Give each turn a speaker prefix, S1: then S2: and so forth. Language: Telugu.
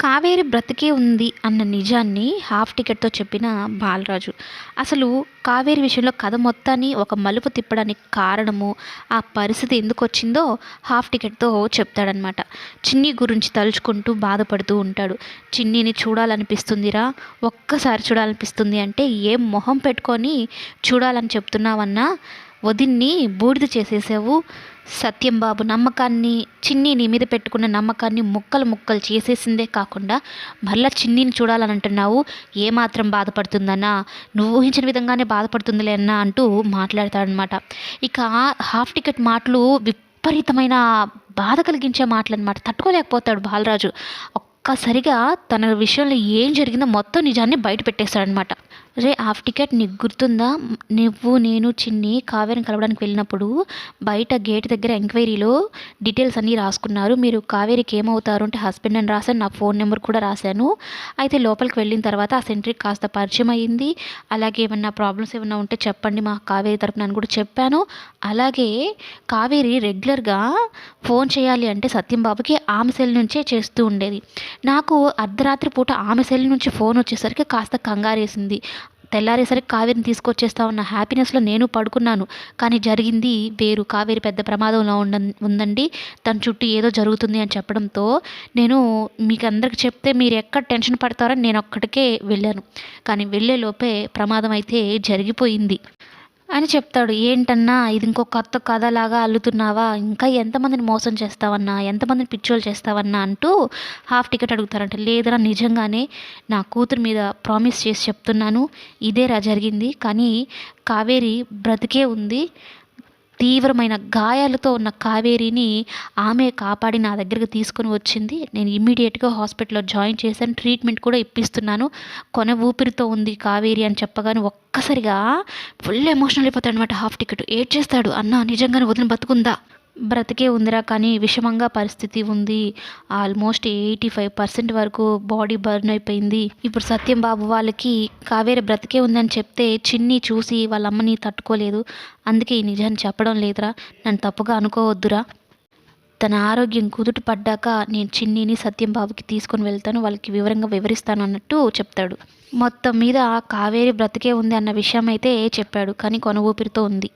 S1: కావేరి బ్రతికే ఉంది అన్న నిజాన్ని హాఫ్ టికెట్తో చెప్పిన బాలరాజు. అసలు కావేరి విషయంలో కథ మొత్తాన్ని ఒక మలుపు తిప్పడానికి కారణము ఆ పరిస్థితి ఎందుకు వచ్చిందో హాఫ్ టికెట్తో చెప్తాడనమాట చిన్ని గురించి తలుచుకుంటూ బాధపడుతూ ఉంటాడు. చిన్నిని చూడాలనిపిస్తుందిరా ఒక్కసారి చూడాలనిపిస్తుంది అంటే ఏం మొహం పెట్టుకొని చూడాలని చెప్తున్నావన్నా వదిన్ని బూడిద చేసేసావు. సత్యం బాబు నమ్మకాన్ని చిన్ని నీ మీద పెట్టుకున్న నమ్మకాన్ని ముక్కలు ముక్కలు చేసేసిందే కాకుండా మళ్ళా చిన్నిని చూడాలని అంటున్నావు ఏమాత్రం బాధపడుతుందన్నా నువ్వు ఊహించిన విధంగానే బాధపడుతుందిలే అన్నా అంటూ మాట్లాడతాడనమాట ఇక హాఫ్ టికెట్ మాటలు విపరీతమైన బాధ కలిగించే మాటలు అనమాట తట్టుకోలేకపోతాడు బాలరాజు. ఒక్కసారిగా తన విషయంలో ఏం జరిగిందో మొత్తం నిజాన్ని బయట పెట్టేస్తాడనమాట రే హాఫ్ టికెట్ నీకు గుర్తుందా? నువ్వు నేను చిన్ని కావేరిని కలవడానికి వెళ్ళినప్పుడు బయట గేట్ దగ్గర ఎంక్వైరీలో డీటెయిల్స్ అన్నీ రాసుకున్నారు. మీరు కావేరికి ఏమవుతారు అంటే హస్బెండ్ అని రాశాను నా ఫోన్ నెంబర్ కూడా రాశాను. అయితే లోపలికి వెళ్ళిన తర్వాత ఆ సెంట్రీకి కాస్త పరిచయం అయ్యింది అలాగే ఏమన్నా ప్రాబ్లమ్స్ ఏమన్నా ఉంటే చెప్పండి మా కావేరి తరపున అని కూడా చెప్పాను. అలాగే కావేరి రెగ్యులర్గా ఫోన్ చేయాలి అంటే సత్యం బాబుకి ఆమె సెల్ నుంచే చేస్తూ ఉండేది. నాకు అర్ధరాత్రి పూట ఆమె సెల్ నుంచి ఫోన్ వచ్చేసరికి కాస్త కంగారేసింది. తెల్లారేసరికి కావేరిని తీసుకొచ్చేస్తా ఉన్న హ్యాపీనెస్లో నేను పడుకున్నాను. కానీ జరిగింది వేరు. కావేరి పెద్ద ప్రమాదంలో ఉండ ఉందండి. తన చుట్టూ ఏదో జరుగుతుంది అని చెప్పడంతో నేను మీకు అందరికి చెప్తే మీరు ఎక్కడ టెన్షన్ పడతారని నేను ఒక్కడికే వెళ్ళాను. కానీ వెళ్ళే లోపే ప్రమాదం అయితే జరిగిపోయింది. అని చెప్తాడు. ఏంటన్నా ఇది ఇంకో కొత్త కథలాగా అల్లుతున్నావా? ఇంకా ఎంతమందిని మోసం చేస్తావన్నా? ఎంతమందిని పిచ్చోలు చేస్తావన్నా? అంటూ హాఫ్ టికెట్ అడుగుతారంట. లేదరా నిజంగానే నా కూతురు మీద ప్రామిస్ చేసి చెప్తున్నాను. ఇదేరా జరిగింది. కానీ కావేరి బ్రతికే ఉంది. తీవ్రమైన గాయాలతో ఉన్న కావేరిని ఆమె కాపాడి నా దగ్గరకు తీసుకొని వచ్చింది. నేను ఇమ్మీడియట్గా హాస్పిటల్లో జాయిన్ చేశాను. ట్రీట్మెంట్ కూడా ఇప్పిస్తున్నాను. కొన ఊపిరితో ఉంది కావేరి అని చెప్పగానే ఒక్కసారిగా ఫుల్ ఎమోషనల్ అయిపోతాడు అనమాట హాఫ్ టికెట్ ఏడ్ చేస్తాడు అన్న నిజంగానే వదిలిన బతుకుందా? బ్రతికే ఉందిరా కానీ విషమంగా పరిస్థితి ఉంది. ఆల్మోస్ట్ ఎయిటీ ఫైవ్ పర్సెంట్ వరకు బాడీ బర్న్ అయిపోయింది. ఇప్పుడు సత్యం బాబు వాళ్ళకి కావేరి బ్రతికే ఉందని చెప్తే చిన్ని చూసి వాళ్ళ అమ్మని తట్టుకోలేదు. అందుకే ఈ నిజాన్ని చెప్పడం లేదురా. నన్ను తప్పుగా అనుకోవద్దురా. తన ఆరోగ్యం కుదుట పడ్డాక నేను చిన్నిని సత్యం బాబుకి తీసుకొని వెళ్తాను. వాళ్ళకి వివరంగా వివరిస్తాను అన్నట్టు చెప్తాడు. మొత్తం మీద కావేరి బ్రతికే ఉంది అన్న విషయం అయితే చెప్పాడు. కానీ కొన ఊపిరితో ఉంది.